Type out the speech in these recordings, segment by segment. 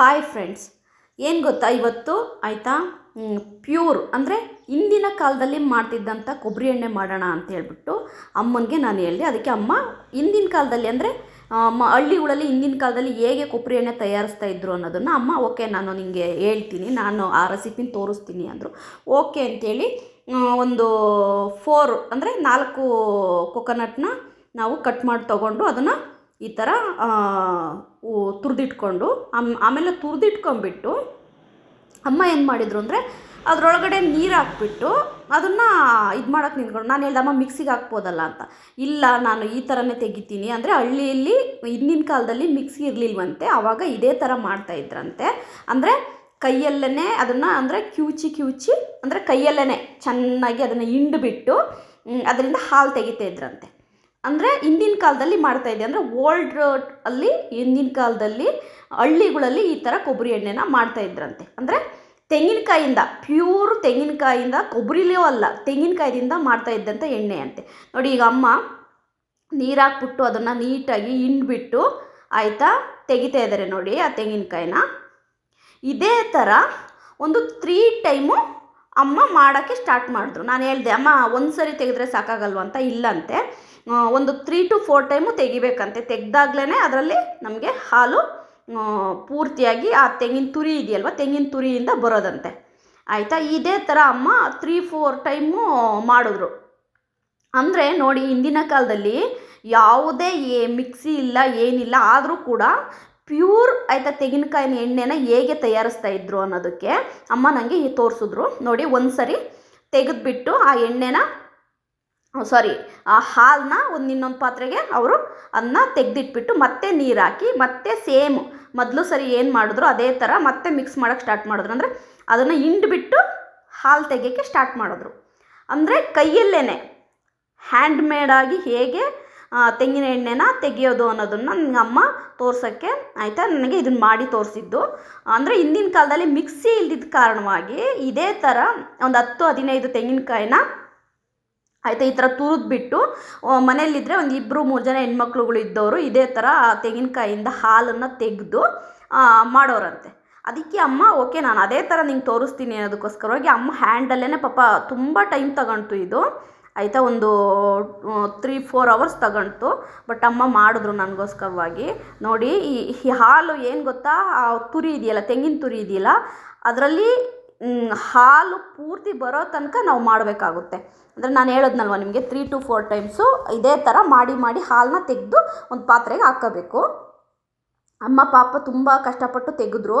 Hi friends ಏನು ಗೊತ್ತಾ ಇವತ್ತು? ಆಯಿತಾ? ಪ್ಯೂರ್ ಅಂದರೆ ಹಿಂದಿನ ಕಾಲದಲ್ಲಿ ಮಾಡ್ತಿದ್ದಂಥ ಕೊಬ್ಬರಿ ಎಣ್ಣೆ ಮಾಡೋಣ ಅಂತ ಹೇಳ್ಬಿಟ್ಟು ಅಮ್ಮನಿಗೆ ನಾನು ಹೇಳಿದೆ. ಅದಕ್ಕೆ ಅಮ್ಮ, ಹಿಂದಿನ ಕಾಲದಲ್ಲಿ ಅಂದರೆ ಹಳ್ಳಿಗಳಲ್ಲಿ ಹಿಂದಿನ ಕಾಲದಲ್ಲಿ ಹೇಗೆ ಕೊಬ್ಬರಿ ಎಣ್ಣೆ ತಯಾರಿಸ್ತಾ ಇದ್ರು ಅನ್ನೋದನ್ನು ಅಮ್ಮ, ಓಕೆ, ನಾನು ನಿಮಗೆ ಹೇಳ್ತೀನಿ. ನಾನು ಆ ರೆಸಿಪಿನ ತೋರಿಸ್ತೀನಿ ಅಂದರು. ಓಕೆ ಅಂತೇಳಿ ಒಂದು ಫೋರ್ ಅಂದರೆ ನಾಲ್ಕು ಕೊಕೊನಟ್ನ ನಾವು ಕಟ್ ಮಾಡಿ ತೊಗೊಂಡು ಅದನ್ನು ಈ ಥರ ತುರಿದಿಟ್ಕೊಂಡು ಆಮೇಲೆ ತುರಿದಿಟ್ಕೊಂಡ್ಬಿಟ್ಟು, ಅಮ್ಮ ಏನು ಮಾಡಿದರು ಅಂದರೆ, ಅದರೊಳಗಡೆ ನೀರು ಹಾಕ್ಬಿಟ್ಟು, ಅದನ್ನು ಇದು ಮಾಡೋಕ್ಕೆ ನಿಂತ್ಕೊಂಡು, ನಾನು ಹೇಳ್ದೆ, ಅಮ್ಮ ಮಿಕ್ಸಿಗೆ ಹಾಕ್ಬೋದಲ್ಲ ಅಂತ. ಇಲ್ಲ, ನಾನು ಈ ಥರನೇ ತೆಗಿತೀನಿ. ಅಂದರೆ ಹಳ್ಳಿಯಲ್ಲಿ, ಹಿಂದಿನ ಕಾಲದಲ್ಲಿ ಮಿಕ್ಸಿ ಇರಲಿಲ್ವಂತೆ ಆವಾಗ ಇದೇ ಥರ ಮಾಡ್ತಾಯಿದ್ರಂತೆ ಅಂದರೆ ಕೈಯಲ್ಲೇ ಅದನ್ನು, ಅಂದರೆ ಕ್ಯೂಚಿ ಕ್ಯೂಚಿ, ಅಂದರೆ ಕೈಯಲ್ಲೇ ಚೆನ್ನಾಗಿ ಅದನ್ನು ಹಿಂಡ್ಬಿಟ್ಟು ಅದರಿಂದ ಹಾಲು ತೆಗಿತಾ ಇದ್ರಂತೆ. ಅಂದರೆ ಹಿಂದಿನ ಕಾಲದಲ್ಲಿ ಮಾಡ್ತಾ ಇದೆ ಅಂದರೆ ಓಲ್ಡ್ ಅಲ್ಲಿ, ಹಿಂದಿನ ಕಾಲದಲ್ಲಿ ಹಳ್ಳಿಗಳಲ್ಲಿ ಈ ಥರ ಕೊಬ್ಬರಿ ಎಣ್ಣೆನ ಮಾಡ್ತಾ ಇದ್ರಂತೆ. ಅಂದರೆ ತೆಂಗಿನಕಾಯಿಂದ ಪ್ಯೂರ್ ತೆಂಗಿನಕಾಯಿಂದ ಕೊಬ್ಬರಿಲೇ ಅಲ್ಲ ತೆಂಗಿನಕಾಯಿಂದ ಮಾಡ್ತಾ ಇದ್ದಂಥ ಎಣ್ಣೆ ಅಂತೆ. ನೋಡಿ ಈಗ ಅಮ್ಮ ನೀರಾಕ್ಬಿಟ್ಟು ಅದನ್ನು ನೀಟಾಗಿ ಹಿಂಡ್ಬಿಟ್ಟು ಆಯಿತಾ, ತೆಗಿತಾ ಇದ್ದಾರೆ ನೋಡಿ ಆ ತೆಂಗಿನಕಾಯಿನ. ಇದೇ ಥರ ಒಂದು ತ್ರೀ ಟೈಮು ಅಮ್ಮ ಮಾಡೋಕ್ಕೆ ಸ್ಟಾರ್ಟ್ ಮಾಡಿದ್ರು. ನಾನು ಹೇಳಿದೆ, ಅಮ್ಮ ಒಂದು ಸರಿ ತೆಗೆದ್ರೆ ಸಾಕಾಗಲ್ವ? ಅಂತ ಇಲ್ಲಂತೆ. ಒಂದು ತ್ರೀ ಟು ಫೋರ್ ಟೈಮು ತೆಗಿಬೇಕಂತೆ. ತೆಗ್ದಾಗ್ಲೇ ಅದರಲ್ಲಿ ನಮಗೆ ಹಾಲು ಪೂರ್ತಿಯಾಗಿ ಆ ತೆಂಗಿನ ತುರಿ ಇದೆಯಲ್ವ, ತೆಂಗಿನ ತುರಿಯಿಂದ ಬರೋದಂತೆ. ಆಯಿತಾ? ಇದೇ ಥರ ಅಮ್ಮ ತ್ರೀ ಫೋರ್ ಟೈಮು ಮಾಡಿದ್ರು. ಅಂದರೆ ನೋಡಿ, ಹಿಂದಿನ ಕಾಲದಲ್ಲಿ ಯಾವುದೇ ಏ, ಮಿಕ್ಸಿ ಇಲ್ಲ, ಏನಿಲ್ಲ, ಆದರೂ ಕೂಡ ಪ್ಯೂರ್ ಆಯಿತಾ ತೆಂಗಿನಕಾಯಿನ ಎಣ್ಣೆನ ಹೇಗೆ ತಯಾರಿಸ್ತಾ ಇದ್ರು ಅನ್ನೋದಕ್ಕೆ ಅಮ್ಮ ನನಗೆ ತೋರಿಸಿದ್ರು. ನೋಡಿ ಒಂದು ಸರಿ ತೆಗೆದುಬಿಟ್ಟು ಆ ಎಣ್ಣೆನ ಸಾರಿ ಆ ಹಾಲನ್ನ ಒಂದು ಇನ್ನೊಂದು ಪಾತ್ರೆಗೆ ಅವರು ಅದನ್ನ ತೆಗೆದಿಟ್ಬಿಟ್ಟು ಮತ್ತೆ ನೀರು ಹಾಕಿ ಮತ್ತೆ ಸೇಮ್ ಮೊದಲು ಸರಿ ಏನು ಮಾಡಿದ್ರು ಅದೇ ಥರ ಮತ್ತೆ ಮಿಕ್ಸ್ ಮಾಡೋಕ್ಕೆ ಸ್ಟಾರ್ಟ್ ಮಾಡಿದ್ರು. ಅಂದರೆ ಅದನ್ನು ಹಿಂಡ್ಬಿಟ್ಟು ಹಾಲು ತೆಗೆಯೋಕ್ಕೆ ಸ್ಟಾರ್ಟ್ ಮಾಡಿದ್ರು. ಅಂದರೆ ಕೈಯಲ್ಲೇ ಹ್ಯಾಂಡ್ ಮೇಡಾಗಿ ಹೇಗೆ ತೆಂಗಿನ ಎಣ್ಣೆನ ತೆಗೆಯೋದು ಅನ್ನೋದನ್ನು ನನ್ನ ಅಮ್ಮ ತೋರ್ಸೋಕ್ಕೆ ಆಯಿತಾ? ನನಗೆ ಇದನ್ನು ಮಾಡಿ ತೋರಿಸಿದ್ದು. ಅಂದರೆ ಹಿಂದಿನ ಕಾಲದಲ್ಲಿ ಮಿಕ್ಸಿ ಇಲ್ದಿದ್ದ ಕಾರಣವಾಗಿ ಇದೇ ಥರ ಒಂದು ಹತ್ತು ಹದಿನೈದು ತೆಂಗಿನಕಾಯಿನ ಆಯಿತಾ, ಈ ಥರ ತುರಿದ್ಬಿಟ್ಟು ಮನೇಲಿದ್ದರೆ ಒಂದು ಇಬ್ಬರು ಮೂರು ಜನ ಹೆಣ್ಮಕ್ಳುಗಳು ಇದ್ದವರು ಇದೇ ಥರ ತೆಂಗಿನಕಾಯಿಂದ ಹಾಲನ್ನು ತೆಗೆದು ಮಾಡೋರಂತೆ. ಅದಕ್ಕೆ ಅಮ್ಮ, ಓಕೆ, ನಾನು ಅದೇ ಥರ ನಿಂಗೆ ತೋರಿಸ್ತೀನಿ ಅನ್ನೋದಕ್ಕೋಸ್ಕರವಾಗಿ ಅಮ್ಮ ಹ್ಯಾಂಡಲ್ಲೇ ಪಾಪ ತುಂಬ ಟೈಮ್ ತಗೊಂತು ಇದು. ಆಯಿತಾ, ಒಂದು ತ್ರೀ ಫೋರ್ ಅವರ್ಸ್ ತಗೊಂತು ಬಟ್ ಅಮ್ಮ ಮಾಡಿದ್ರು ನನಗೋಸ್ಕರವಾಗಿ. ನೋಡಿ, ಈ ಈ ಹಾಲು ಏನು ಗೊತ್ತಾ? ಆ ತುರಿ ಇದೆಯಲ್ಲ, ತೆಂಗಿನ ತುರಿ ಇದೆಯಲ್ಲ, ಅದರಲ್ಲಿ ಹಾಲು ಪೂರ್ತಿ ಬರೋ ತನಕ ನಾವು ಮಾಡಬೇಕಾಗುತ್ತೆ. ಅಂದರೆ ನಾನು ಹೇಳೋದ್ನಲ್ವ ನಿಮಗೆ ತ್ರೀ ಟು ಫೋರ್ ಟೈಮ್ಸು ಇದೇ ಥರ ಮಾಡಿ ಮಾಡಿ ಹಾಲನ್ನ ತೆಗೆದು ಒಂದು ಪಾತ್ರೆಗೆ ಹಾಕ್ಕೋಬೇಕು ಅಮ್ಮ ಪಾಪ ತುಂಬ ಕಷ್ಟಪಟ್ಟು ತೆಗೆದ್ರು,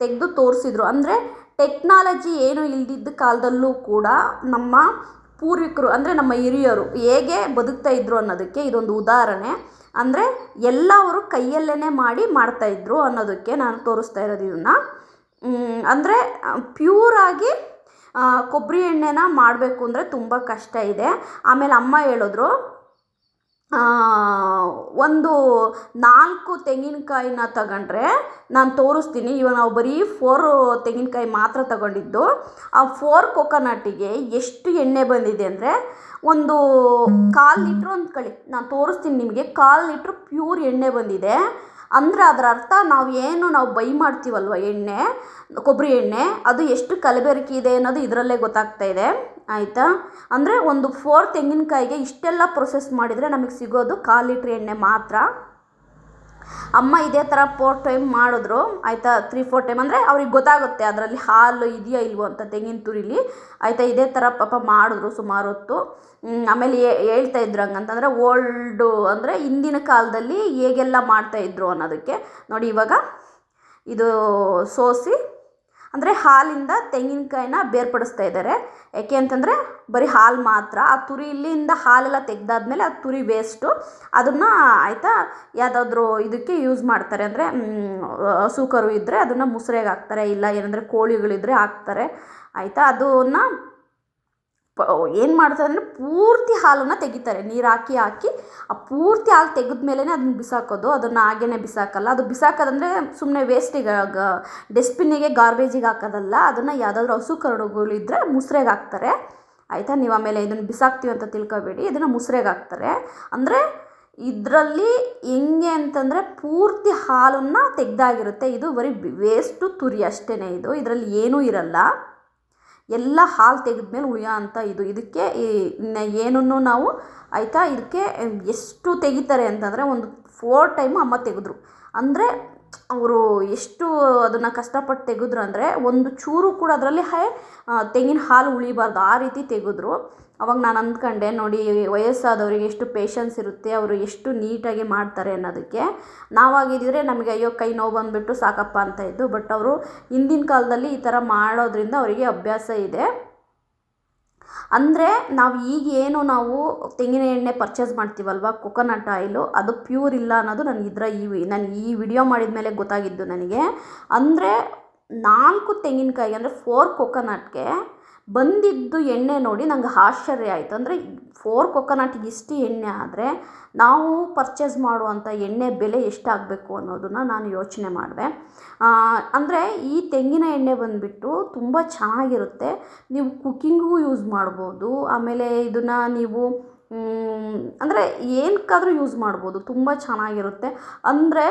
ತೆಗೆದು ತೋರಿಸಿದ್ರು. ಅಂದರೆ ಟೆಕ್ನಾಲಜಿ ಏನು ಇಲ್ದಿದ್ದ ಕಾಲದಲ್ಲೂ ಕೂಡ ನಮ್ಮ ಪೂರ್ವಿಕರು, ಅಂದರೆ ನಮ್ಮ ಹಿರಿಯರು ಹೇಗೆ ಬದುಕ್ತಾ ಇದ್ರು ಅನ್ನೋದಕ್ಕೆ ಇದೊಂದು ಉದಾಹರಣೆ. ಅಂದರೆ ಎಲ್ಲವರು ಕೈಯಲ್ಲೇ ಮಾಡಿ ಮಾಡ್ತಾಯಿದ್ರು ಅನ್ನೋದಕ್ಕೆ ನಾನು ತೋರಿಸ್ತಾ ಇರೋದು ಇದನ್ನು. ಅಂದರೆ ಪ್ಯೂರಾಗಿ ಕೊಬ್ಬರಿ ಎಣ್ಣೆನ ಮಾಡಬೇಕು ಅಂದರೆ ತುಂಬ ಕಷ್ಟ ಇದೆ. ಆಮೇಲೆ ಅಮ್ಮ ಹೇಳಿದ್ರು ಒಂದು ನಾಲ್ಕು ತೆಂಗಿನಕಾಯಿನ ತಗೊಂಡ್ರೆ ನಾನು ತೋರಿಸ್ತೀನಿ. ಇವಾಗ ನಾವು ಬರೀ ಫೋರ್ ತೆಂಗಿನಕಾಯಿ ಮಾತ್ರ ತಗೊಂಡಿದ್ದು. ಆ ಫೋರ್ ಕೊಕೊನಟ್ಟಿಗೆ ಎಷ್ಟು ಎಣ್ಣೆ ಬಂದಿದೆ ಅಂದರೆ ಒಂದು ಕಾಲು ಲೀಟ್ರ್ ಅಂದ್ಕೊಳ್ಳಿ ನಾನು ತೋರಿಸ್ತೀನಿ ನಿಮಗೆ, ಕಾಲು ಲೀಟ್ರು ಪ್ಯೂರ್ ಎಣ್ಣೆ ಬಂದಿದೆ. ಅಂದರೆ ಅದರ ಅರ್ಥ ನಾವು ಏನು ನಾವು ಬೈ ಮಾಡ್ತೀವಲ್ವ ಎಣ್ಣೆ, ಕೊಬ್ಬರಿ ಎಣ್ಣೆ, ಅದು ಎಷ್ಟು ಕಲಬೆರಕೆ ಇದೆ ಅನ್ನೋದು ಇದರಲ್ಲೇ ಗೊತ್ತಾಗ್ತಾ ಇದೆ. ಆಯಿತಾ? ಅಂದರೆ ಒಂದು ಫೋರ್ ತೆಂಗಿನಕಾಯಿಗೆ ಇಷ್ಟೆಲ್ಲ ಪ್ರೊಸೆಸ್ ಮಾಡಿದರೆ ನಮಗೆ ಸಿಗೋದು ಕಾಲು ಲೀಟ್ರ್ ಎಣ್ಣೆ ಮಾತ್ರ. ಅಮ್ಮ ಇದೇ ಥರ ಫೋರ್ ಟೈಮ್ ಮಾಡಿದ್ರು. ಆಯಿತಾ? ತ್ರೀ ಫೋರ್ ಟೈಮ್ ಅಂದರೆ ಅವ್ರಿಗೆ ಗೊತ್ತಾಗುತ್ತೆ ಅದರಲ್ಲಿ ಹಾಲು ಇದೆಯಾ ಇಲ್ವೋ ಅಂತ ತೆಂಗಿನ ತುರಿಲಿ. ಆಯಿತಾ? ಇದೇ ಥರ ಪಾಪ ಮಾಡಿದ್ರು ಸುಮಾರು ಹೊತ್ತು. ಆಮೇಲೆ ಹೇಳ್ತಾ ಇದ್ರು ಹಂಗಂತಂದರೆ ಓಲ್ಡು ಅಂದರೆ ಹಿಂದಿನ ಕಾಲದಲ್ಲಿ ಹೇಗೆಲ್ಲ ಮಾಡ್ತಾಯಿದ್ರು ಅನ್ನೋದಕ್ಕೆ. ನೋಡಿ ಇವಾಗ ಇದು ಸೋಸಿ ಅಂದರೆ ಹಾಲಿಂದ ತೆಂಗಿನಕಾಯಿನ ಬೇರ್ಪಡಿಸ್ತಾ ಇದ್ದಾರೆ. ಯಾಕೆ ಅಂತಂದರೆ ಬರೀ ಹಾಲು ಮಾತ್ರ, ಆ ತುರಿ ಇಲ್ಲಿಂದ ಹಾಲೆಲ್ಲ ತೆಗ್ದಾದ್ಮೇಲೆ ಆ ತುರಿ ವೇಸ್ಟು ಅದನ್ನು ಆಯಿತಾ ಯಾವುದಾದ್ರೂ ಇದಕ್ಕೆ ಯೂಸ್ ಮಾಡ್ತಾರೆ. ಅಂದರೆ ಹಸು ಕರು ಇದ್ದರೆ ಅದನ್ನು ಮುಸ್ರೆಗೆ ಹಾಕ್ತಾರೆ, ಇಲ್ಲ ಏನಂದರೆ ಕೋಳಿಗಳಿದ್ದರೆ ಹಾಕ್ತಾರೆ. ಆಯಿತಾ, ಅದನ್ನು ಪ ಏನು ಮಾಡ್ತಾರೆ ಅಂದರೆ ಪೂರ್ತಿ ಹಾಲನ್ನು ತೆಗಿತಾರೆ. ನೀರು ಹಾಕಿ ಹಾಕಿ ಆ ಪೂರ್ತಿ ಹಾಲು ತೆಗೆದ ಮೇಲೇ ಅದನ್ನ ಬಿಸಾಕೋದು. ಅದನ್ನು ಹಾಗೇ ಬಿಸಾಕಲ್ಲ. ಅದು ಬಿಸಾಕೋದಂದರೆ ಸುಮ್ಮನೆ ವೇಸ್ಟಿಗೆ ಡಸ್ಟ್ಬಿನ್ನಿಗೆ ಗಾರ್ಬೇಜಿಗೆ ಹಾಕೋದಲ್ಲ. ಅದನ್ನು ಯಾವುದಾದ್ರೂ ಹಸು ಕರಡುಗಳಿದ್ದರೆ ಮುಸ್ರೆಗೆ ಹಾಕ್ತಾರೆ. ಆಯಿತಾ? ನೀವು ಆಮೇಲೆ ಇದನ್ನು ಬಿಸಾಕ್ತೀವಿ ಅಂತ ತಿಳ್ಕೊಬೇಡಿ. ಇದನ್ನು ಮುಸ್ರೆಗೆ ಹಾಕ್ತಾರೆ. ಅಂದರೆ ಇದರಲ್ಲಿ ಹೆಂಗೆ ಅಂತಂದರೆ ಪೂರ್ತಿ ಹಾಲನ್ನು ತೆಗ್ದಾಗಿರುತ್ತೆ. ಇದು ಬರೀ ವೇಸ್ಟು ತುರಿ ಅಷ್ಟೇ ಇದು. ಇದರಲ್ಲಿ ಏನೂ ಇರಲ್ಲ. ಎಲ್ಲ ಹಾಲು ತೆಗೆದ್ಮೇಲೆ ಉಳಿಯೋ ಅಂಥ ಇದು. ಇದಕ್ಕೆ ಏನನ್ನು ನಾವು ಆಯಿತಾ? ಇದಕ್ಕೆ ಎಷ್ಟು ತೆಗಿತಾರೆ ಅಂತಂದರೆ ಒಂದು ಫೋರ್ ಟೈಮು ಅಮ್ಮ ತೆಗೆದ್ರು. ಅಂದರೆ ಅವರು ಎಷ್ಟು ಅದನ್ನು ಕಷ್ಟಪಟ್ಟು ತೆಗೆದ್ರು ಅಂದರೆ ಒಂದು ಚೂರು ಕೂಡ ಅದರಲ್ಲಿ ಹೇ ತೆಂಗಿನ ಹಾಲು ಉಳಿಬಾರ್ದು. ಆ ರೀತಿ ತೆಗೆದ್ರು. ಅವಾಗ ನಾನು ಅಂದ್ಕೊಂಡೆ, ನೋಡಿ ವಯಸ್ಸಾದವರಿಗೆ ಎಷ್ಟು ಪೇಷನ್ಸ್ ಇರುತ್ತೆ, ಅವರು ಎಷ್ಟು ನೀಟಾಗಿ ಮಾಡ್ತಾರೆ ಅನ್ನೋದಕ್ಕೆ. ನಾವಾಗಿದ್ದರೆ ನಮಗೆ ಅಯ್ಯೋ, ಕೈ ನೋವು ಬಂದುಬಿಟ್ಟು ಸಾಕಪ್ಪ ಅಂತ ಇದ್ದು ಬಟ್ ಅವರು ಹಿಂದಿನ ಕಾಲದಲ್ಲಿ ಈ ಥರ ಮಾಡೋದ್ರಿಂದ ಅವರಿಗೆ ಅಭ್ಯಾಸ ಇದೆ. ಅಂದರೆ ನಾವು ಈಗ ಏನು ನಾವು ತೆಂಗಿನ ಎಣ್ಣೆ ಪರ್ಚೇಸ್ ಮಾಡ್ತೀವಲ್ವ ಕೊಕೊನಟ್ ಆಯಿಲು ಅದು ಪ್ಯೂರ್ ಇಲ್ಲ ಅನ್ನೋದು ನನಗೆ ಇದರ ಈ ನಾನು ಈ ವಿಡಿಯೋ ಮಾಡಿದ ಮೇಲೆ ಗೊತ್ತಾಗಿದ್ದು ನನಗೆ. ಅಂದರೆ ನಾಲ್ಕು ತೆಂಗಿನಕಾಯಿ ಅಂದರೆ ಫೋರ್ ಕೊಕೊನಟ್ಗೆ ಬಂದಿದ್ದು ಎಣ್ಣೆ ನೋಡಿ ನಂಗೆ ಆಶ್ಚರ್ಯ ಆಯಿತು. ಅಂದರೆ ಫೋರ್ ಕೊಕೊನಟ್ಗೆ ಇಷ್ಟು ಎಣ್ಣೆ ಆದರೆ ನಾವು ಪರ್ಚೇಸ್ ಮಾಡುವಂಥ ಎಣ್ಣೆ ಬೆಲೆ ಎಷ್ಟಾಗಬೇಕು ಅನ್ನೋದನ್ನು ನಾನು ಯೋಚನೆ ಮಾಡಿದೆ. ಅಂದರೆ ಈ ತೆಂಗಿನ ಎಣ್ಣೆ ಬಂದುಬಿಟ್ಟು ತುಂಬ ಚೆನ್ನಾಗಿರುತ್ತೆ. ನೀವು ಕುಕ್ಕಿಂಗಿಗೂ ಯೂಸ್ ಮಾಡ್ಬೋದು. ಆಮೇಲೆ ಇದನ್ನು ನೀವು ಅಂದರೆ ಏನಕ್ಕಾದರೂ ಯೂಸ್ ಮಾಡ್ಬೋದು. ತುಂಬ ಚೆನ್ನಾಗಿರುತ್ತೆ. ಅಂದರೆ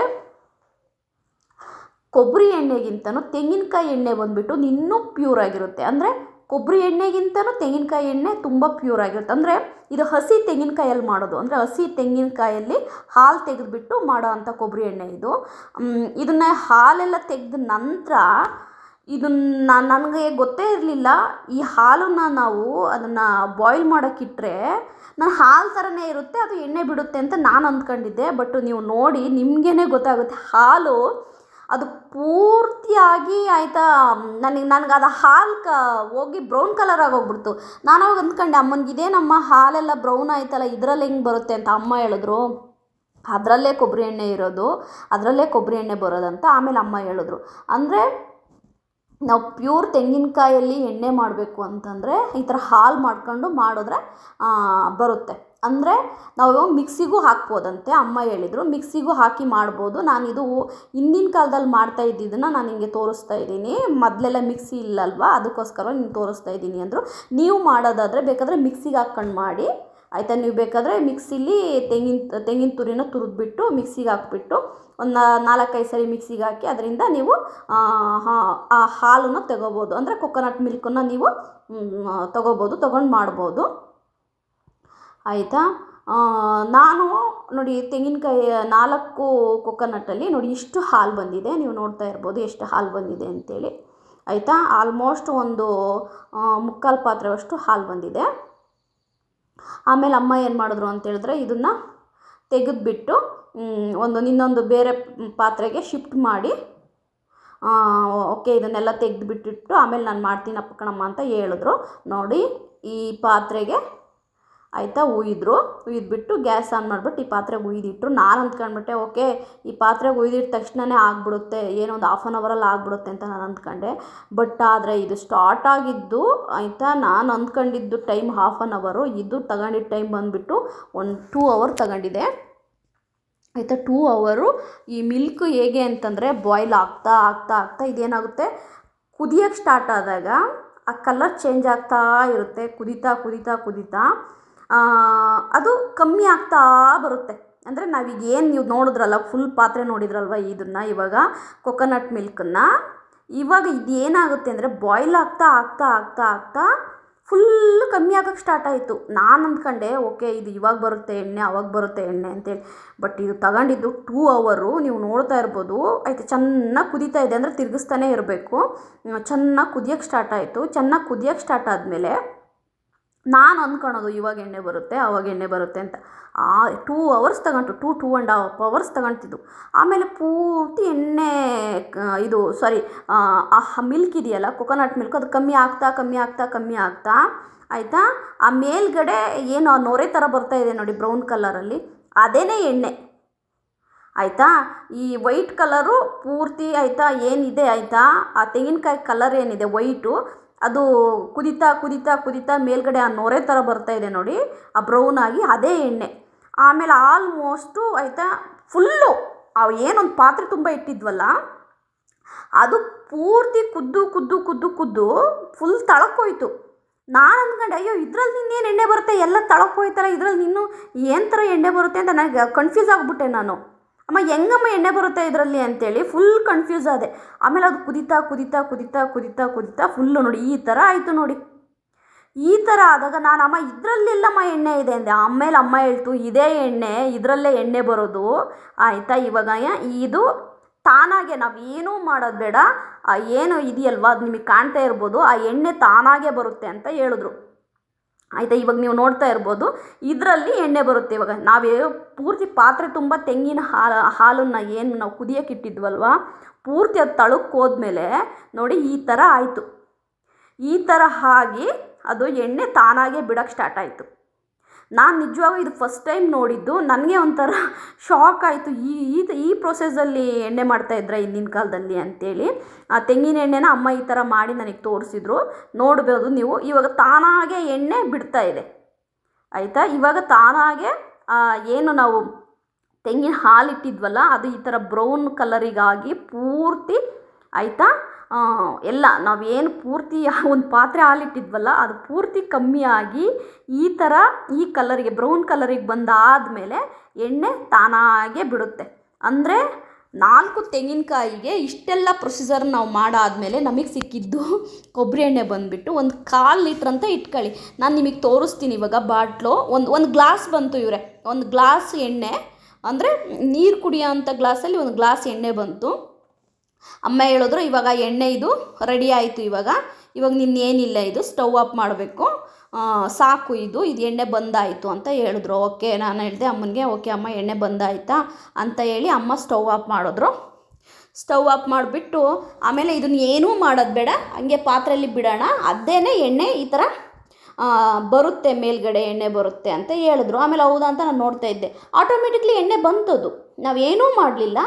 ಕೊಬ್ಬರಿ ಎಣ್ಣೆಗಿಂತನೂ ತೆಂಗಿನಕಾಯಿ ಎಣ್ಣೆ ಬಂದುಬಿಟ್ಟು ಇನ್ನೂ ಪ್ಯೂರ್ ಆಗಿರುತ್ತೆ. ಅಂದರೆ ಕೊಬ್ಬರಿ ಎಣ್ಣೆಗಿಂತಲೂ ತೆಂಗಿನಕಾಯಿ ಎಣ್ಣೆ ತುಂಬ ಪ್ಯೂರ್ ಆಗಿರುತ್ತೆ. ಅಂದರೆ ಇದು ಹಸಿ ತೆಂಗಿನಕಾಯಲ್ಲಿ ಮಾಡೋದು. ಅಂದರೆ ಹಸಿ ತೆಂಗಿನಕಾಯಲ್ಲಿ ಹಾಲು ತೆಗೆದುಬಿಟ್ಟು ಮಾಡೋ ಅಂಥ ಕೊಬ್ಬರಿ ಎಣ್ಣೆ ಇದು. ಇದನ್ನು ಹಾಲೆಲ್ಲ ತೆಗೆದ ನಂತರ ಇದನ್ನು ನನಗೆ ಗೊತ್ತೇ ಇರಲಿಲ್ಲ. ಈ ಹಾಲನ್ನು ನಾವು ಅದನ್ನು ಬಾಯ್ಲ್ ಮಾಡೋಕ್ಕಿಟ್ರೆ ನಾನು ಹಾಲು ಥರನೇ ಇರುತ್ತೆ, ಅದು ಎಣ್ಣೆ ಬಿಡುತ್ತೆ ಅಂತ ನಾನು ಅಂದ್ಕೊಂಡಿದ್ದೆ. ಬಟ್ ನೀವು ನೋಡಿ ನಿಮಗೇ ಗೊತ್ತಾಗುತ್ತೆ. ಹಾಲು ಅದು ಪೂರ್ತಿಯಾಗಿ ಆಯಿತಾ ನನಗೆ ನನಗೆ ಅದು ಹಾಲು ಕ, ಹೋಗಿ ಬ್ರೌನ್ ಕಲರ್ ಆಗೋಗ್ಬಿಡ್ತು. ನಾನು ಅವಾಗ ಅಂದ್ಕೊಂಡೆ, ಅಮ್ಮನಿಗೆ ಇದೇ ನಮ್ಮ ಹಾಲೆಲ್ಲ ಬ್ರೌನ್ ಆಯ್ತಲ್ಲ, ಇದರಲ್ಲಿ ಹೆಂಗೆ ಬರುತ್ತೆ ಅಂತ ಅಮ್ಮ ಹೇಳಿದ್ರು. ಅದರಲ್ಲೇ ಕೊಬ್ಬರಿ ಎಣ್ಣೆ ಇರೋದು, ಅದರಲ್ಲೇ ಕೊಬ್ಬರಿ ಎಣ್ಣೆ ಬರೋದಂತ ಆಮೇಲೆ ಅಮ್ಮ ಹೇಳಿದ್ರು. ಅಂದರೆ, ನಾವು ಪ್ಯೂರ್ ತೆಂಗಿನಕಾಯಲ್ಲಿ ಎಣ್ಣೆ ಮಾಡಬೇಕು ಅಂತಂದರೆ ಈ ಥರ ಹಾಲು ಮಾಡ್ಕೊಂಡು ಮಾಡಿದ್ರೆ ಬರುತ್ತೆ. ಅಂದರೆ ನಾವು ಮಿಕ್ಸಿಗೂ ಹಾಕ್ಬೋದಂತೆ, ಅಮ್ಮ ಹೇಳಿದರು. ಮಿಕ್ಸಿಗೂ ಹಾಕಿ ಮಾಡ್ಬೋದು. ನಾನಿದು ಹಿಂದಿನ ಕಾಲದಲ್ಲಿ ಮಾಡ್ತಾ ಇದ್ದಿದ್ದನ್ನು ನಾನು ನಿಮಗೆ ತೋರಿಸ್ತಾ ಇದ್ದೀನಿ. ಮೊದಲೆಲ್ಲ ಮಿಕ್ಸಿ ಇಲ್ಲಲ್ವಾ? ಅದಕ್ಕೋಸ್ಕರ ನಿಮ್ಗೆ ತೋರಿಸ್ತಾ ಇದ್ದೀನಿ ಅಂದರು. ನೀವು ಮಾಡೋದಾದರೆ ಬೇಕಾದರೆ ಮಿಕ್ಸಿಗೆ ಹಾಕ್ಕೊಂಡು ಮಾಡಿ. ಆಯಿತಾ? ನೀವು ಬೇಕಾದರೆ ಮಿಕ್ಸಿಲಿ ತೆಂಗಿನ ತೆಂಗಿನ ತುರಿನ ತುರಿದ್ಬಿಟ್ಟು ಮಿಕ್ಸಿಗೆ ಹಾಕ್ಬಿಟ್ಟು ಒಂದು ನಾಲ್ಕೈದು ಸರಿ ಮಿಕ್ಸಿಗೆ ಹಾಕಿ ಅದರಿಂದ ನೀವು, ಆ ಹಾಲನ್ನು ತಗೋಬೋದು. ಅಂದರೆ ಕೊಕೊನಟ್ ಮಿಲ್ಕನ್ನು ನೀವು ತಗೋಬೋದು, ತೊಗೊಂಡು ಮಾಡ್ಬೋದು. ಆಯಿತಾ? ನಾನು ನೋಡಿ ತೆಂಗಿನಕಾಯಿ, ನಾಲ್ಕು ಕೊಕೊನಟ್ಟಲ್ಲಿ ನೋಡಿ ಇಷ್ಟು ಹಾಲು ಬಂದಿದೆ. ನೀವು ನೋಡ್ತಾ ಇರ್ಬೋದು ಎಷ್ಟು ಹಾಲು ಬಂದಿದೆ ಅಂತೇಳಿ. ಆಯಿತಾ? ಆಲ್ಮೋಸ್ಟ್ ಒಂದು ಮುಕ್ಕಾಲು ಪಾತ್ರೆಯಷ್ಟು ಹಾಲು ಬಂದಿದೆ. ಆಮೇಲೆ ಅಮ್ಮ ಏನು ಮಾಡಿದ್ರು ಅಂತೇಳಿದ್ರೆ ಇದನ್ನು ತೆಗೆದುಬಿಟ್ಟು ಒಂದು ಇನ್ನೊಂದು ಬೇರೆ ಪಾತ್ರೆಗೆ ಶಿಫ್ಟ್ ಮಾಡಿ ಓಕೆ, ಇದನ್ನೆಲ್ಲ ತೆಗೆದುಬಿಟ್ಟಿಟ್ಟು ಆಮೇಲೆ ನಾನು ಮಾಡ್ತೀನಪ್ಪ ಕಣಮ್ಮ ಅಂತ ಹೇಳಿದ್ರು. ನೋಡಿ, ಈ ಪಾತ್ರೆಗೆ ಆಯಿತಾ? ಉಯ್ದರು. ಉಯ್ದುಬಿಟ್ಟು ಗ್ಯಾಸ್ ಆನ್ ಮಾಡಿಬಿಟ್ಟು ಈ ಪಾತ್ರೆಗೆ ಉಯ್ದಿಟ್ರು. ನಾನು ಅಂದ್ಕೊಂಡ್ಬಿಟ್ಟೆ, ಓಕೆ, ಈ ಪಾತ್ರೆಗೆ ಉಯ್ದಿಟ್ಟ ತಕ್ಷಣನೇ ಆಗಿಬಿಡುತ್ತೆ. ಏನೋ ಒಂದು ಹಾಫ್ ಆನ್ ಅವರಲ್ಲಿ ಆಗಿಬಿಡುತ್ತೆ ಅಂತ ನಾನು ಅಂದ್ಕೊಂಡೆ. ಬಟ್ ಆದರೆ ಇದು ಸ್ಟಾರ್ಟ್ ಆಗಿದ್ದು, ಆಯಿತಾ? ನಾನು ಅಂದ್ಕೊಂಡಿದ್ದು ಟೈಮ್ ಹಾಫ್ ಆನ್ ಅವರು ಇದು ತಗೊಂಡಿದ್ದ ಟೈಮ್ ಬಂದುಬಿಟ್ಟು ಒಂದು ಟೂ ಅವರ್ ತಗೊಂಡಿದೆ. ಆಯಿತಾ? ಟೂ ಅವರು ಈ ಮಿಲ್ಕ್ ಹೇಗೆ ಅಂತಂದರೆ ಬಾಯ್ಲ್ ಆಗ್ತಾ ಆಗ್ತಾ ಆಗ್ತಾ ಇದೇನಾಗುತ್ತೆ? ಕುದಿಯೋಕ್ಕೆ ಸ್ಟಾರ್ಟ್ ಆದಾಗ ಆ ಕಲರ್ ಚೇಂಜ್ ಆಗ್ತಾ ಇರುತ್ತೆ. ಕುದೀತಾ ಕುದೀತಾ ಕುದೀತಾ. ಅದು ಕಮ್ಮಿ ಆಗ್ತಾ ಬರುತ್ತೆ. ಅಂದರೆ ನಾವೀಗ ಏನು ನೀವು ನೋಡಿದ್ರಲ್ಲ ಫುಲ್ ಪಾತ್ರೆ ನೋಡಿದ್ರಲ್ವ ಇದನ್ನು, ಇವಾಗ ಕೊಕೊನಟ್ ಮಿಲ್ಕನ್ನು ಇವಾಗ ಇದು ಏನಾಗುತ್ತೆ ಅಂದರೆ ಬಾಯ್ಲ್ ಆಗ್ತಾ ಆಗ್ತಾ ಆಗ್ತಾ ಆಗ್ತಾ ಫುಲ್ ಕಮ್ಮಿ ಆಗೋಕ್ಕೆ ಸ್ಟಾರ್ಟ್ ಆಯಿತು. ನಾನು ಅಂದ್ಕೊಂಡೆ ಓಕೆ, ಇದು ಇವಾಗ ಬರುತ್ತೆ ಎಣ್ಣೆ, ಅವಾಗ ಬರುತ್ತೆ ಎಣ್ಣೆ ಅಂತೇಳಿ. ಬಟ್ ಇದು ತಗೊಂಡಿದ್ದು ಟೂ ಅವರು ನೀವು ನೋಡ್ತಾ ಇರ್ಬೋದು. ಆಯಿತು, ಚೆನ್ನಾಗಿ ಕುದೀತಾ ಇದೆ ಅಂದರೆ ತಿರುಗಿಸ್ತಾನೆ ಇರಬೇಕು. ಚೆನ್ನಾಗಿ ಕುದಿಯೋಕ್ಕೆ ಸ್ಟಾರ್ಟ್ ಆಯಿತು. ಚೆನ್ನಾಗಿ ಕುದಿಯೋಕ್ಕೆ ಸ್ಟಾರ್ಟ್ ಆದಮೇಲೆ ನಾನು ಅಂದ್ಕೊಳೋದು ಇವಾಗ ಎಣ್ಣೆ ಬರುತ್ತೆ ಆವಾಗ ಎಣ್ಣೆ ಬರುತ್ತೆ ಅಂತ. ಆ ಟೂ ಅವರ್ಸ್ ತಗೊಂಡು two two and half hours ತಗೊಂತಿದ್ದು ಆಮೇಲೆ ಪೂರ್ತಿ ಎಣ್ಣೆ ಇದು ಸಾರಿ ಆ ಮಿಲ್ಕ್ ಇದೆಯಲ್ಲ ಕೊಕೊನಟ್ ಮಿಲ್ಕ್ ಅದು ಕಮ್ಮಿ ಆಗ್ತಾ ಕಮ್ಮಿ ಆಗ್ತಾ ಕಮ್ಮಿ ಆಗ್ತಾ, ಆಯಿತಾ? ಆ ಮೇಲ್ಗಡೆ ಏನು ನೊರೆ ಥರ ಬರ್ತಾ ಇದೆ ನೋಡಿ ಬ್ರೌನ್ ಕಲರಲ್ಲಿ ಅದೇನೇ ಎಣ್ಣೆ. ಆಯಿತಾ? ಈ ವೈಟ್ ಕಲರು ಪೂರ್ತಿ, ಆಯಿತಾ, ಏನಿದೆ, ಆಯಿತಾ? ಆ ತೆಂಗಿನಕಾಯಿ ಕಲರ್ ಏನಿದೆ ವೈಟು ಅದು ಕುದಿತಾ ಕುದಿತಾ ಕುದಿತಾ ಮೇಲ್ಗಡೆ ಆ ನೊರೆ ಥರ ಬರ್ತಾ ಇದೆ ನೋಡಿ, ಆ ಬ್ರೌನ್ ಆಗಿ ಅದೇ ಎಣ್ಣೆ. ಆಮೇಲೆ ಆಲ್ಮೋಸ್ಟು ಆಯಿತಾ ಫುಲ್ಲು ಅವು ಏನೊಂದು ಪಾತ್ರೆ ತುಂಬ ಇಟ್ಟಿದ್ವಲ್ಲ, ಅದು ಪೂರ್ತಿ ಕುದ್ದು ಕುದ್ದು ಕುದ್ದು ಕುದ್ದು ಫುಲ್ ತಳಕ್ಕೋಯ್ತು. ನಾನು ಅಂದ್ಕೊಂಡೆ, ಅಯ್ಯೋ, ಇದ್ರಲ್ಲಿ ಇನ್ನೇನು ಎಣ್ಣೆ ಬರುತ್ತೆ? ಎಲ್ಲ ತಳಕ್ಕೆ ಹೋಯ್ತಲ್ಲ ಇದ್ರಲ್ಲಿ ಇನ್ನೂ ಏನು ಥರ ಎಣ್ಣೆ ಬರುತ್ತೆ? ಅಂತ ನನಗೆ ಕನ್ಫ್ಯೂಸ್ ಆಗಿಬಿಟ್ಟೆ ನಾನು. ಅಮ್ಮ, ಹೆಂಗಮ್ಮ ಎಣ್ಣೆ ಬರುತ್ತೆ ಇದರಲ್ಲಿ ಅಂತೇಳಿ ಫುಲ್ ಕನ್ಫ್ಯೂಸ್ ಆದೆ. ಆಮೇಲೆ ಅದು ಕುದಿತಾ ಕುದಿತಾ ಕುದಿತಾ ಕುದಿತಾ ಕುದಿತಾ ಫುಲ್ಲು ನೋಡಿ, ಈ ಥರ ಆಯಿತು ನೋಡಿ. ಈ ಥರ ಆದಾಗ ನಾನು, ಅಮ್ಮ, ಇದರಲ್ಲೆಲ್ಲಮ್ಮ ಎಣ್ಣೆ ಇದೆ ಅಂದೆ. ಆಮೇಲೆ ಅಮ್ಮ ಹೇಳ್ತು, ಇದೇ ಎಣ್ಣೆ, ಇದರಲ್ಲೇ ಎಣ್ಣೆ ಬರೋದು. ಆಯಿತಾ, ಇವಾಗ ಇದು ತಾನಾಗೆ ನಾವು ಏನೂ ಮಾಡೋದು ಬೇಡ. ಏನು ಇದೆಯಲ್ವ, ಅದು ನಿಮಗೆ ಕಾಣ್ತಾ ಇರ್ಬೋದು. ಆ ಎಣ್ಣೆ ತಾನಾಗೆ ಬರುತ್ತೆ ಅಂತ ಹೇಳಿದ್ರು. ಆಯಿತಾ, ಇವಾಗ ನೀವು ನೋಡ್ತಾ ಇರ್ಬೋದು, ಇದರಲ್ಲಿ ಎಣ್ಣೆ ಬರುತ್ತೆ ಇವಾಗ. ನಾವೇ ಪೂರ್ತಿ ಪಾತ್ರೆ ತುಂಬ ತೆಂಗಿನ ಹಾಲು, ಹಾಲನ್ನು ಏನು ನಾವು ಕುದಿಯೋಕೆ ಇಟ್ಟಿದ್ವಲ್ವ, ಪೂರ್ತಿ ಅದು ತಳಕ್ಕೆ ಹೋದ್ಮೇಲೆ ನೋಡಿ ಈ ಥರ ಆಯಿತು. ಈ ಥರ ಆಗಿ ಅದು ಎಣ್ಣೆ ತಾನಾಗೆ ಬಿಡೋಕ್ಕೆ ಸ್ಟಾರ್ಟ್ ಆಯಿತು. ನಾನು ನಿಜವಾಗೂ ಇದು ಫಸ್ಟ್ ಟೈಮ್ ನೋಡಿದ್ದು. ನನಗೆ ಒಂಥರ ಶಾಕ್ ಆಯಿತು. ಈ ಈ ಈ ಪ್ರೊಸೆಸಲ್ಲಿ ಎಣ್ಣೆ ಮಾಡ್ತಾಯಿದ್ರೆ ಹಿಂದಿನ ಕಾಲದಲ್ಲಿ ಅಂತೇಳಿ. ಆ ತೆಂಗಿನ ಎಣ್ಣೆನ ಅಮ್ಮ ಈ ಥರ ಮಾಡಿ ನನಗೆ ತೋರಿಸಿದ್ರು. ನೋಡ್ಬೋದು ನೀವು. ಇವಾಗ ತಾನಾಗೆ ಎಣ್ಣೆ ಬಿಡ್ತಾ ಇದೆ. ಆಯಿತಾ? ಇವಾಗ ತಾನಾಗೆ ಏನು ನಾವು ತೆಂಗಿನ ಹಾಲು ಇಟ್ಟಿದ್ವಲ್ಲ ಅದು ಈ ಥರ ಬ್ರೌನ್ ಕಲರಿಗಾಗಿ ಪೂರ್ತಿ, ಆಯಿತಾ? ಎಲ್ಲ ನಾವು ಏನು ಪೂರ್ತಿ ಒಂದು ಪಾತ್ರೆ ಹಾಲಿಟ್ಟಿದ್ವಲ್ಲ ಅದು ಪೂರ್ತಿ ಕಮ್ಮಿಯಾಗಿ ಈ ಥರ ಈ ಕಲರಿಗೆ ಬ್ರೌನ್ ಕಲರಿಗೆ ಬಂದಾದ ಮೇಲೆ ಎಣ್ಣೆ ತಾನಾಗೆ ಬಿಡುತ್ತೆ. ಅಂದರೆ ನಾಲ್ಕು ತೆಂಗಿನಕಾಯಿಗೆ ಇಷ್ಟೆಲ್ಲ ಪ್ರೊಸೀಜರ್ ನಾವು ಮಾಡಾದಮೇಲೆ ನಮಗೆ ಸಿಕ್ಕಿದ್ದು ಕೊಬ್ಬರಿ ಎಣ್ಣೆ ಬಂದುಬಿಟ್ಟು ಒಂದು ಕಾಲು ಲೀಟ್ರ್ ಅಂತ ಇಟ್ಕೊಳ್ಳಿ. ನಾನು ನಿಮಗೆ ತೋರಿಸ್ತೀನಿ ಇವಾಗ ಬಾಟ್ಲು. ಒಂದು ಒಂದು ಗ್ಲಾಸ್ ಬಂತು ಇವರೇ. ಒಂದು ಗ್ಲಾಸ್ ಎಣ್ಣೆ. ಅಂದರೆ ನೀರು ಕುಡಿಯೋ ಅಂಥ ಗ್ಲಾಸಲ್ಲಿ ಒಂದು ಗ್ಲಾಸ್ ಎಣ್ಣೆ ಬಂತು. ಅಮ್ಮ ಹೇಳಿದ್ರು, ಇವಾಗ ಎಣ್ಣೆ ಇದು ರೆಡಿ ಆಯಿತು ಇವಾಗ. ಇವಾಗ ನಿನ್ನೇನಿಲ್ಲ ಇದು ಸ್ಟವ್ ಆಫ್ ಮಾಡಬೇಕು. ಸಾಕು ಇದು ಇದು ಎಣ್ಣೆ ಬಂದಾಯಿತು ಅಂತ ಹೇಳಿದ್ರು. ಓಕೆ, ನಾನು ಹೇಳಿದೆ ಅಮ್ಮನಿಗೆ, ಓಕೆ ಅಮ್ಮ, ಎಣ್ಣೆ ಬಂದಾಯ್ತಾ? ಅಂತ ಹೇಳಿ ಅಮ್ಮ ಸ್ಟವ್ ಆಫ್ ಮಾಡಿದ್ರು. ಸ್ಟವ್ ಆಫ್ ಮಾಡಿಬಿಟ್ಟು ಆಮೇಲೆ ಇದನ್ನ ಏನೂ ಮಾಡೋದು ಬೇಡ, ಹಂಗೆ ಪಾತ್ರೆಯಲ್ಲಿ ಬಿಡೋಣ. ಅದೇನೆ ಎಣ್ಣೆ ಈ ಥರ ಬರುತ್ತೆ, ಮೇಲ್ಗಡೆ ಎಣ್ಣೆ ಬರುತ್ತೆ ಅಂತ ಹೇಳಿದ್ರು. ಆಮೇಲೆ ಹೌದಾ ಅಂತ ನಾನು ನೋಡ್ತಾ ಇದ್ದೆ. ಆಟೋಮೆಟಿಕ್ಲಿ ಎಣ್ಣೆ ಬಂತದು. ನಾವೇನೂ ಮಾಡಲಿಲ್ಲ.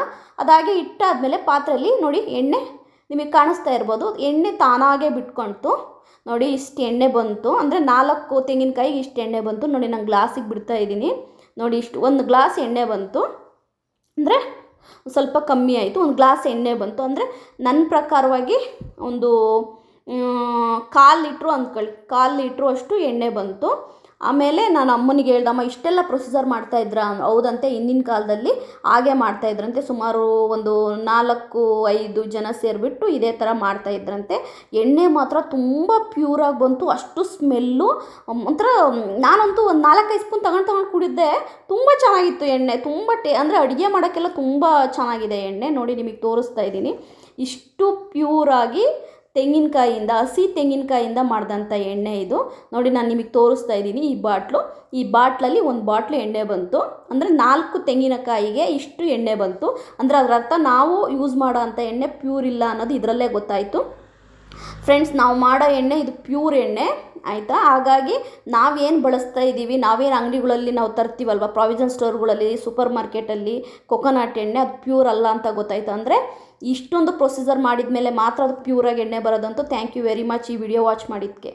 ಅದಾಗೆ ಇಟ್ಟಾದಮೇಲೆ ಪಾತ್ರೆಯಲ್ಲಿ ನೋಡಿ ಎಣ್ಣೆ ನಿಮಗೆ ಕಾಣಿಸ್ತಾ ಇರ್ಬೋದು. ಎಣ್ಣೆ ತಾನಾಗೆ ಬಿಟ್ಕೊಳ್ತು ನೋಡಿ ಇಷ್ಟು ಎಣ್ಣೆ ಬಂತು. ಅಂದರೆ ನಾಲ್ಕು ತೆಂಗಿನಕಾಯಿಗೆ ಇಷ್ಟು ಎಣ್ಣೆ ಬಂತು. ನೋಡಿ ನಾನು ಗ್ಲಾಸಿಗೆ ಬಿಡ್ತಾ ಇದ್ದೀನಿ. ನೋಡಿ ಇಷ್ಟು ಒಂದು ಗ್ಲಾಸ್ ಎಣ್ಣೆ ಬಂತು. ಅಂದರೆ ಸ್ವಲ್ಪ ಕಮ್ಮಿ ಆಯಿತು. ಒಂದು ಗ್ಲಾಸ್ ಎಣ್ಣೆ ಬಂತು. ಅಂದರೆ ನನ್ನ ಪ್ರಕಾರವಾಗಿ ಒಂದು ಕಾಲು ಲೀಟ್ರು ಅಂದ್ಕೊಳ್ಳಿ. ಕಾಲು ಲೀಟ್ರು ಅಷ್ಟು ಎಣ್ಣೆ ಬಂತು. ಆಮೇಲೆ ನಾನು ಅಮ್ಮನಿಗೆ ಹೇಳ್ದಮ್ಮ, ಇಷ್ಟೆಲ್ಲ ಪ್ರೊಸೀಜರ್ ಮಾಡ್ತಾಯಿದ್ರಾ ಹೌದಂತೆ, ಹಿಂದಿನ ಕಾಲದಲ್ಲಿ ಹಾಗೆ ಮಾಡ್ತಾಯಿದ್ರಂತೆ ಸುಮಾರು ಒಂದು ನಾಲ್ಕು, ಐದು ಜನ ಸೇರಿಬಿಟ್ಟು ಇದೇ ಥರ ಮಾಡ್ತಾಯಿದ್ರಂತೆ ಎಣ್ಣೆ ಮಾತ್ರ ತುಂಬ ಪ್ಯೂರಾಗಿ ಬಂತು. ಅಷ್ಟು ಸ್ಮೆಲ್ಲು ಒಂಥರ ನಾನಂತೂ ಒಂದು ನಾಲ್ಕೈದು ಸ್ಪೂನ್ ತಗೊಂಡು ತಗೊಂಡು ಕುಡಿದ್ದೆ. ತುಂಬ ಚೆನ್ನಾಗಿತ್ತು ಎಣ್ಣೆ. ತುಂಬ ಟೇ, ಅಂದರೆ ಅಡುಗೆ ಮಾಡೋಕ್ಕೆಲ್ಲ ತುಂಬ ಚೆನ್ನಾಗಿದೆ ಎಣ್ಣೆ. ನೋಡಿ ನಿಮಗೆ ತೋರಿಸ್ತಾ ಇದ್ದೀನಿ. ಇಷ್ಟು ಪ್ಯೂರಾಗಿ ತೆಂಗಿನಕಾಯಿಯಿಂದ, ಹಸಿ ತೆಂಗಿನಕಾಯಿಯಿಂದ ಮಾಡಿದಂಥ ಎಣ್ಣೆ ಇದು. ನೋಡಿ ನಾನು ನಿಮಗೆ ತೋರಿಸ್ತಾ ಇದ್ದೀನಿ ಈ ಬಾಟ್ಲು. ಈ ಬಾಟ್ಲಲ್ಲಿ ಒಂದು ಬಾಟ್ಲು ಎಣ್ಣೆ ಬಂತು. ಅಂದರೆ ನಾಲ್ಕು ತೆಂಗಿನಕಾಯಿಗೆ ಇಷ್ಟು ಎಣ್ಣೆ ಬಂತು. ಅಂದರೆ ಅದರ ಅರ್ಥ ನಾವು ಯೂಸ್ ಮಾಡೋ ಅಂಥ ಎಣ್ಣೆ ಪ್ಯೂರ್ ಇಲ್ಲ ಅನ್ನೋದು ಇದರಲ್ಲೇ ಗೊತ್ತಾಯಿತು. ಫ್ರೆಂಡ್ಸ್ ನಾವು ಮಾಡೋ ಎಣ್ಣೆ ಇದು ಪ್ಯೂರ್ ಎಣ್ಣೆ. ಆಯಿತಾ? ಹಾಗಾಗಿ ನಾವೇನು ಬಳಸ್ತಾ ಇದ್ದೀವಿ ನಾವೇನು ಅಂಗಡಿಗಳಲ್ಲಿ ನಾವು ತರ್ತೀವಲ್ವ? ಪ್ರಾವಿಜನ್ ಸ್ಟೋರ್ಗಳಲ್ಲಿ ಸೂಪರ್ ಮಾರ್ಕೆಟಲ್ಲಿ ಕೊಕೊನಟ್ ಎಣ್ಣೆ ಅದು ಪ್ಯೂರ್ ಅಲ್ಲ ಅಂತ ಗೊತ್ತಾಯ್ತು? ಅಂದರೆ ಇಷ್ಟೊಂದು ಪ್ರೊಸೀಜರ್ ಮಾಡಿದ ಮೇಲೆ ಮಾತ್ರ ಅದು ಪ್ಯೂರಾಗಿ ಎಣ್ಣೆ ಬರೋದಂತೂ ಥ್ಯಾಂಕ್ ಯು ವೆರಿ ಮಚ್ ಈ ವಿಡಿಯೋ ವಾಚ್ ಮಾಡಿದ್ದಕ್ಕೆ.